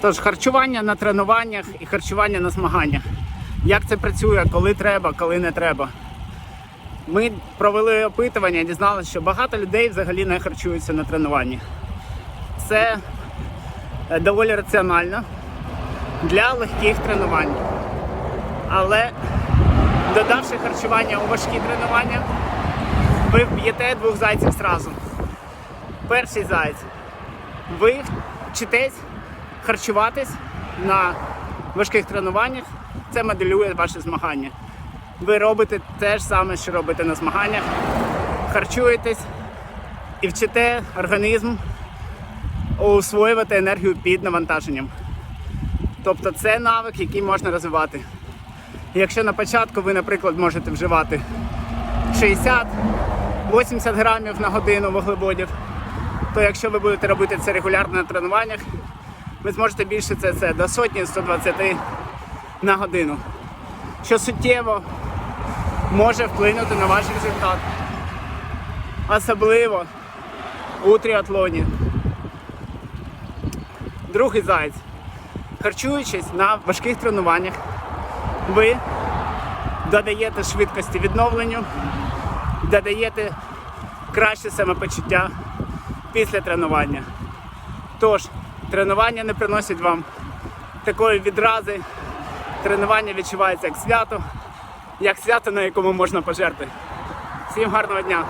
Тож харчування на тренуваннях і харчування на змаганнях. Як це працює, коли треба, коли не треба. Ми провели опитування, і дізналися, що багато людей взагалі не харчуються на тренуванні. Це е, доволі раціонально для легких тренувань. Але додавши харчування у важкі тренування, ви вб'єте двох зайців зразу. Перший заяць. Ви вчитесь харчуватись на важких тренуваннях. Це моделює ваше змагання. Ви робите те ж саме, що робите на змаганнях. Харчуєтесь і вчите організм усвоювати енергію під навантаженням. Тобто це навик, який можна розвивати. Якщо на початку ви, наприклад, можете вживати 60-80 грамів на годину вуглеводів, то якщо ви будете робити це регулярно на тренуваннях, ви зможете більше це, це до сотні 120 на годину, що суттєво може вплинути на ваш результат. Особливо у тріатлоні. Другий заяць. Харчуючись на важких тренуваннях, ви додаєте швидкості відновленню, додаєте краще самопочуття після тренування. Тож, тренування не приносять вам такої відрази. Тренування відчувається як свято, як свято, на якому можна пожерти. Всім гарного дня!